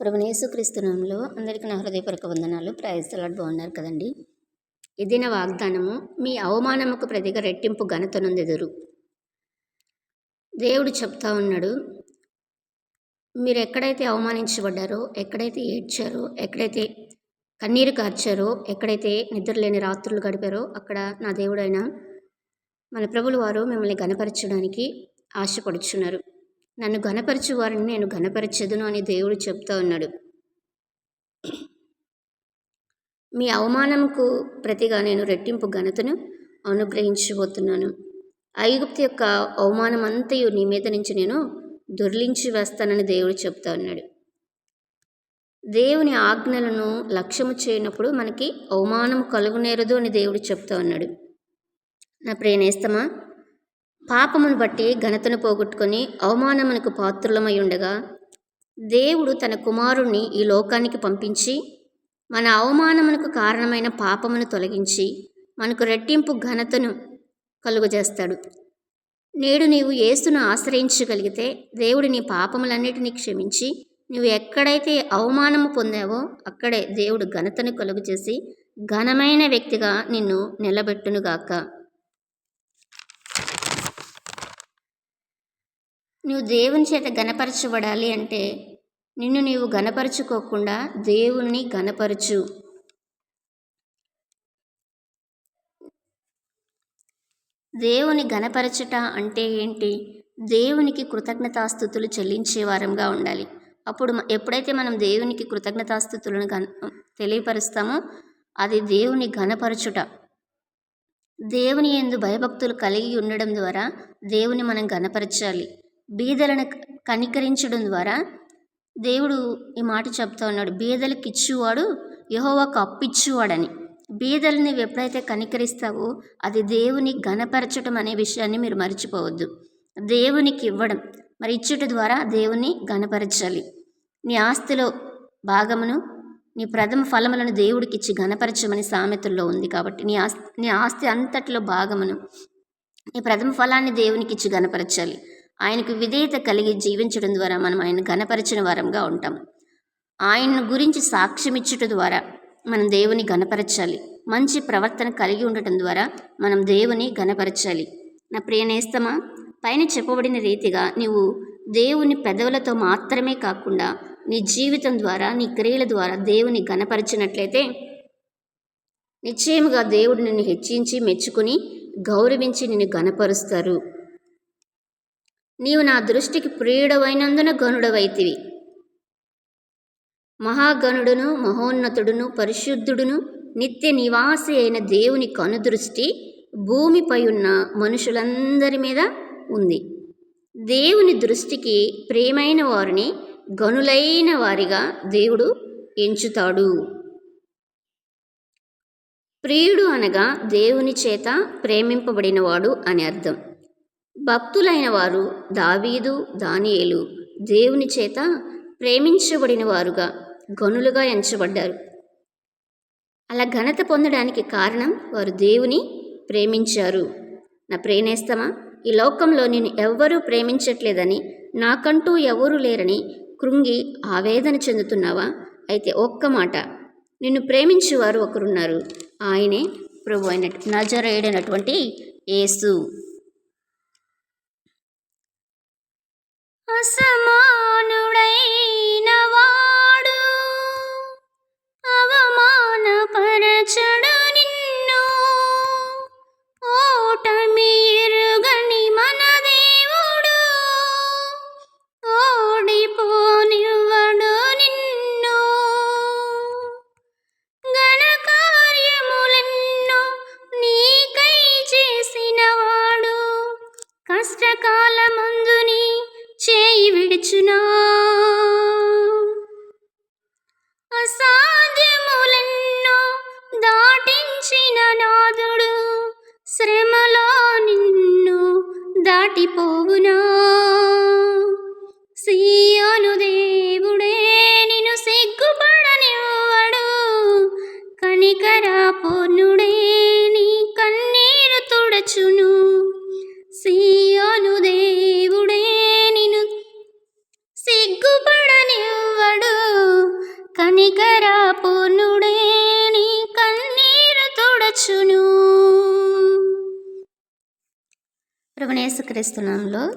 ప్రభు యేసుక్రీస్తునామంలో అందరికీ నా హృదయపూర్వక వందనాలు. ప్రైజ్ బాగున్నారు కదండి. ఇది నా వాగ్దానము మీ అవమానముకు ప్రతిగా రెట్టింపు ఘనతనుందెదురు. దేవుడు చెప్తా ఉన్నాడు మీరు ఎక్కడైతే అవమానించబడ్డారో ఎక్కడైతే ఏడ్చారో ఎక్కడైతే కన్నీరు కార్చారో ఎక్కడైతే నిద్రలేని రాత్రులు గడిపారో అక్కడ నా దేవుడైన మన ప్రభులు వారు మిమ్మల్ని గనపరచడానికి ఆశపడుచున్నారు. నన్ను ఘనపరచు వారిని నేను ఘనపరచదును అని దేవుడు చెప్తా ఉన్నాడు. మీ అవమానంకు ప్రతిగా నేను రెట్టింపు ఘనతను అనుగ్రహించబోతున్నాను. ఐగుప్తు యొక్క అవమానం అంతయు నీ మీద నుంచి నేను దొర్లించి వేస్తానని దేవుడు చెప్తా ఉన్నాడు. దేవుని ఆజ్ఞలను లక్ష్యము చేయనప్పుడు మనకి అవమానం కలుగునేరదు అని దేవుడు చెప్తా ఉన్నాడు. నా ప్రేనేస్తమా పాపమును బట్టి ఘనతను పోగొట్టుకొని అవమానమునకు పాత్రులమై ఉండగా దేవుడు తన కుమారుణ్ణి ఈ లోకానికి పంపించి మన అవమానమునకు కారణమైన పాపమును తొలగించి మనకు రెట్టింపు ఘనతను కలుగజేస్తాడు. నేడు నీవు యేసును ఆశ్రయించగలిగితే దేవుడు నీ పాపములన్నిటినీ క్షమించి నువ్వు ఎక్కడైతే అవమానము పొందావో అక్కడే దేవుడు ఘనతను కలుగు చేసి ఘనమైన వ్యక్తిగా నిన్ను నిలబెట్టునుగాక. నువ్వు దేవుని చేత గనపరచబడాలి అంటే నిన్ను నీవు గనపరచుకోకుండా దేవుని గనపరచు దేవుని గనపరచట అంటే ఏంటి? దేవునికి కృతజ్ఞతాస్థుతులు చెల్లించే వారంగా ఉండాలి. అప్పుడు ఎప్పుడైతే మనం దేవునికి కృతజ్ఞతాస్థుతులను గన తెలియపరుస్తామో అది దేవుని ఘనపరచుట. దేవుని ఎందు భయభక్తులు కలిగి ఉండడం ద్వారా దేవుని మనం గనపరచాలి బీదలను కనికరించడం ద్వారా దేవుడు ఈ మాట చెప్తా ఉన్నాడు. బీదలకు ఇచ్చేవాడు యహోవాకు అప్పిచ్చువాడని. బీదల్ని ఎప్పుడైతే కనికరిస్తావో అది దేవుని ఘనపరచడం అనే విషయాన్ని మీరు మర్చిపోవద్దు. దేవునికి ఇవ్వడం మరి ఇచ్చుట ద్వారా దేవుని ఘనపరచాలి. నీ ఆస్తిలో భాగమును నీ ప్రథమ ఫలములను దేవుడికి ఇచ్చి ఘనపరచమని సామెతల్లో ఉంది కాబట్టి నీ ఆస్తి నీ ఆస్తి అంతట్లో భాగమును నీ ప్రథమ ఫలాన్ని దేవునికి ఇచ్చి ఘనపరచాలి. ఆయనకు విధేయత కలిగి జీవించడం ద్వారా మనం ఆయన ఘనపరిచిన వారంగా ఉంటాం. ఆయన గురించి సాక్ష్యమిచ్చుట ద్వారా మనం దేవుని గణపరచాలి మంచి ప్రవర్తన కలిగి ఉండటం ద్వారా మనం దేవుని ఘనపరచాలి. నా ప్రియనేస్తమా పైన చెప్పబడిన రీతిగా నీవు దేవుని పెదవులతో మాత్రమే కాకుండా నీ జీవితం ద్వారా నీ క్రియల ద్వారా దేవుని ఘనపరిచినట్లయితే నిశ్చయముగా దేవుడు నిన్ను హెచ్చించి మెచ్చుకుని గౌరవించి నిన్ను ఘనపరుస్తారు. నీవు నా దృష్టికి ప్రియుడవైనందున గనుడవైతివి మహాగణుడును మహోన్నతుడును పరిశుద్ధుడును నిత్య నివాసి అయిన దేవుని కనుదృష్టి భూమిపై ఉన్న మనుషులందరి మీద ఉంది. దేవుని దృష్టికి ప్రేమైన వారిని గనులైన వారిగా దేవుడు ఎంచుతాడు. ప్రియుడు అనగా దేవుని చేత ప్రేమింపబడినవాడు అని అర్థం. భక్తులైన వారు దావీదు దానియేలు దేవుని చేత ప్రేమించబడిన వారుగా గనులుగా ఎంచబడ్డారు. అలా ఘనత పొందడానికి కారణం వారు దేవుని ప్రేమించారు. నా ప్రేణేస్తమా ఈ లోకంలో నేను ఎవ్వరూ ప్రేమించట్లేదని నాకంటూ ఎవరూ లేరని కృంగి ఆవేదన చెందుతున్నావా? అయితే ఒక్క మాట నిన్ను ప్రేమించేవారు ఒకరున్నారు. ఆయనే ప్రభు అయిన నజరేడైనటువంటి యేసు. సమానుడై నికరా పూర్ణుడే నీ కన్నీరు తుడచును. సీయోను దేవుడే నిను సిగ్గుపడనివ్వడు. కనికరా పూర్ణుడే నీ కన్నీరు తుడచును. ప్రభునేసుక్రీస్తునాంలో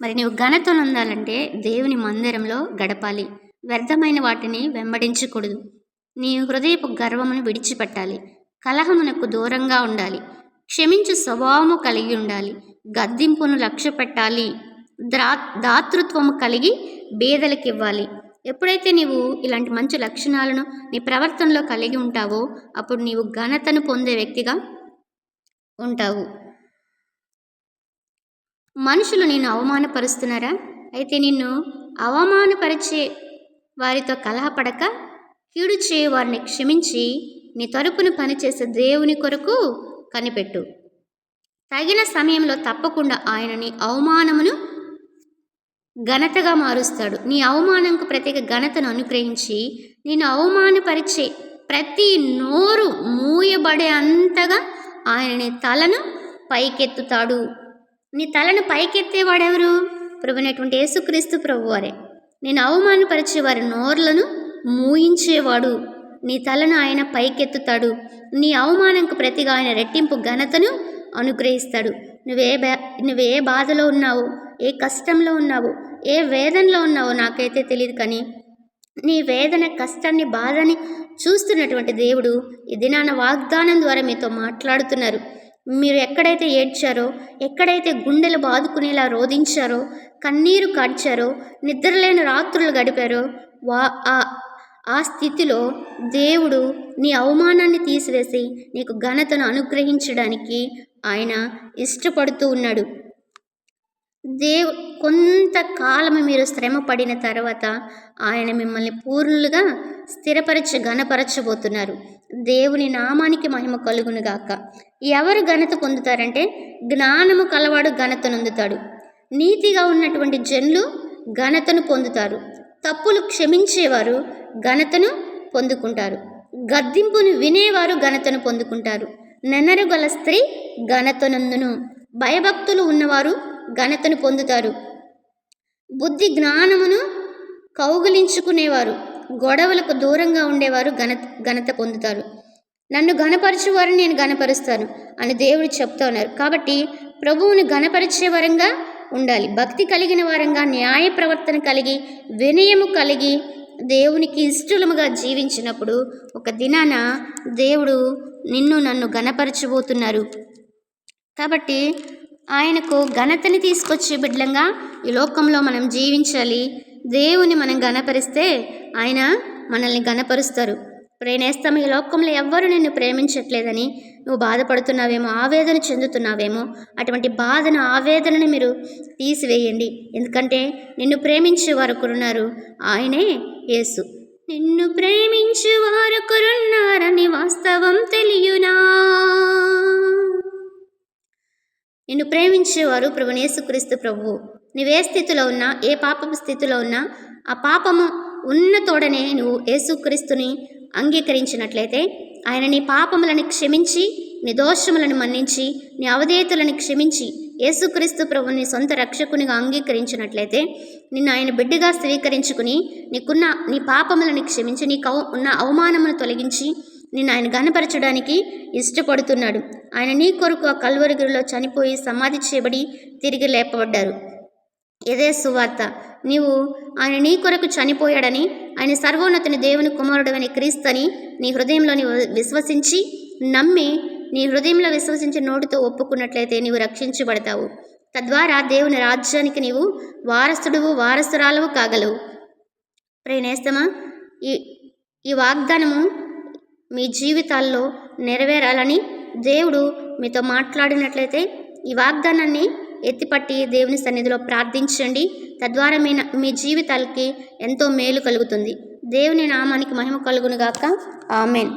మరి నీవు ఘనతనుందాలంటే దేవుని మందిరంలో గడపాలి. వ్యర్థమైన వాటిని వెంబడించకూడదు. నీ హృదయపు గర్వమును విడిచిపెట్టాలి. కలహమునకు దూరంగా ఉండాలి. క్షమించు స్వభావము కలిగి ఉండాలి. గద్దింపును లక్ష్య పెట్టాలి. ద్రా దాతృత్వము కలిగి బేదలకు ఇవ్వాలి ఎప్పుడైతే నీవు ఇలాంటి మంచి లక్షణాలను నీ ప్రవర్తనలో కలిగి ఉంటావో అప్పుడు నీవు ఘనతను పొందే వ్యక్తిగా ఉంటావు. మనుషులు నిన్ను అవమానపరుస్తున్నారా? అయితే నిన్ను అవమానపరిచే వారితో కలహపడక కీడు చేయ వారిని క్షమించి నీ తరపున పనిచేసే దేవుని కొరకు కనిపెట్టు. తగిన సమయంలో తప్పకుండా ఆయన నీ అవమానమును ఘనతగా మారుస్తాడు. నీ అవమానంకు ప్రత్యేక ఘనతను అనుగ్రహించి నేను అవమానపరిచే ప్రతి నోరు మూయబడే అంతగా ఆయన నీ తలను పైకెత్తుతాడు. నీ తలను పైకెత్తేవాడెవరు? ప్రభునటువంటి యేసుక్రీస్తు ప్రభువారే. నేను అవమానపరిచే వారి నోర్లను మూయించేవాడు. నీ తలను ఆయన పైకెత్తుతాడు. నీ అవమానంకు ప్రతిగా ఆయన రెట్టింపు ఘనతను అనుగ్రహిస్తాడు. నువ్వే బా నువ్వే బాధలో ఉన్నావు. ఏ కష్టంలో ఉన్నావు. ఏ వేదనలో ఉన్నావో నాకైతే తెలియదు కానీ నీ వేదన కష్టాన్ని బాధని చూస్తున్నటువంటి దేవుడు ఈ దినాన వాగ్దానం ద్వారా మీతో మాట్లాడుతున్నారు. మీరు ఎక్కడైతే ఏడ్చారో ఎక్కడైతే గుండెలు బాదుకునేలా రోధించారో కన్నీరు కాడ్చారో నిద్రలేని రాత్రులు గడిపారో వా ఆ స్థితిలో దేవుడు నీ అవమానాన్ని తీసివేసి నీకు ఘనతను అనుగ్రహించడానికి ఆయన ఇష్టపడుతూ ఉన్నాడు. దేవు కొంతకాలం మీరు శ్రమ పడిన తర్వాత ఆయన మిమ్మల్ని పూర్ణులుగా స్థిరపరచ ఘనపరచబోతున్నారు. దేవుని నామానికి మహిమ కలుగునుగాక. ఎవరు ఘనత పొందుతారంటే జ్ఞానము కలవాడు ఘనతను నొందుతాడు. నీతిగా ఉన్నటువంటి జనులు ఘనతను పొందుతారు. తప్పులు క్షమించేవారు ఘనతను పొందుకుంటారు. గద్దింపును వినేవారు ఘనతను పొందుకుంటారు. నెనరు గల స్త్రీ ఘనతనందును భయభక్తులు ఉన్నవారు ఘనతను పొందుతారు. బుద్ధి జ్ఞానమును కౌగులించుకునేవారు గొడవలకు దూరంగా ఉండేవారు ఘన ఘనత పొందుతారు. నన్ను ఘనపరచువారు నేను ఘనపరుస్తాను అని దేవుడు చెప్తా ఉన్నారు. కాబట్టి ప్రభువుని ఘనపరిచే వరంగా ఉండాలి. భక్తి కలిగిన వారంగా న్యాయ ప్రవర్తన కలిగి వినయము కలిగి దేవునికి ఇష్టలముగా జీవించినప్పుడు ఒక దినాన దేవుడు నిన్ను నన్ను గణపరచబోతున్నారు కాబట్టి ఆయనకు ఘనతని తీసుకొచ్చే బిడ్డలంగా ఈ లోకంలో మనం జీవించాలి. దేవుని మనం గణపరిస్తే ఆయన మనల్ని గణపరుస్తారు ప్రేనేస్తాం ఈ లోకంలో ఎవ్వరు నిన్ను ప్రేమించట్లేదని నువ్వు బాధపడుతున్నావేమో ఆవేదన చెందుతున్నావేమో అటువంటి బాధను ఆవేదనని మీరు తీసివేయండి. ఎందుకంటే నిన్ను ప్రేమించే వారొకరున్నారు ఆయనే యేసు. నిన్ను ప్రేమించు వారొకరున్నారని వాస్తవం తెలియనా? నిన్ను ప్రేమించేవారు ప్రభుని యేసుక్రీస్తు ప్రభువు. నువ్వే స్థితిలో ఉన్నా ఏ పాపపు స్థితిలో ఉన్నా ఆ పాపము ఉన్న తోడనే నువ్వు యేసుక్రీస్తుని అంగీకరించినట్లయితే ఆయన నీ పాపములను క్షమించి నీ దోషములను మన్నించి నీ అవధేతులను క్షమించి యేసుక్రీస్తు ప్రభుని సొంత రక్షకునిగా అంగీకరించినట్లయితే నిన్ను ఆయన బిడ్డగా స్వీకరించుకుని నీకున్న నీ పాపములను క్షమించి నీకు అవ- ఉన్న అవమానమును తొలగించి నిన్ను ఆయన గనపరచడానికి ఇష్టపడుతున్నాడు. ఆయన నీ కొరకు ఆ కల్వరిగిరిలో చనిపోయి సమాధి చేయబడి తిరిగి లేపబడ్డారు. ఇదే సువార్త. నీవు ఆయన నీ కొరకు చనిపోయాడని ఆయన సర్వోన్నతిని దేవుని కుమారుడని క్రీస్తని నీ హృదయంలోని విశ్వసించి నమ్మి నీ హృదయంలో విశ్వసించి నోటితో ఒప్పుకున్నట్లయితే నీవు రక్షించబడతావు. తద్వారా దేవుని రాజ్యానికి నీవు వారసుడువు వారసురాలవు కాగలవు. ప్రేనేస్తమా ఈ ఈ వాగ్దానము మీ జీవితాల్లో నెరవేరాలని దేవుడు మీతో మాట్లాడినట్లయితే ఈ వాగ్దానాన్ని ఎత్తిపట్టి దేవుని సన్నిధిలో ప్రార్థించండి. తద్వారా మీ మీ జీవితాలకి ఎంతో మేలు కలుగుతుంది. దేవుని నామానికి మహిమ కలుగునుగాక. ఆమెన్.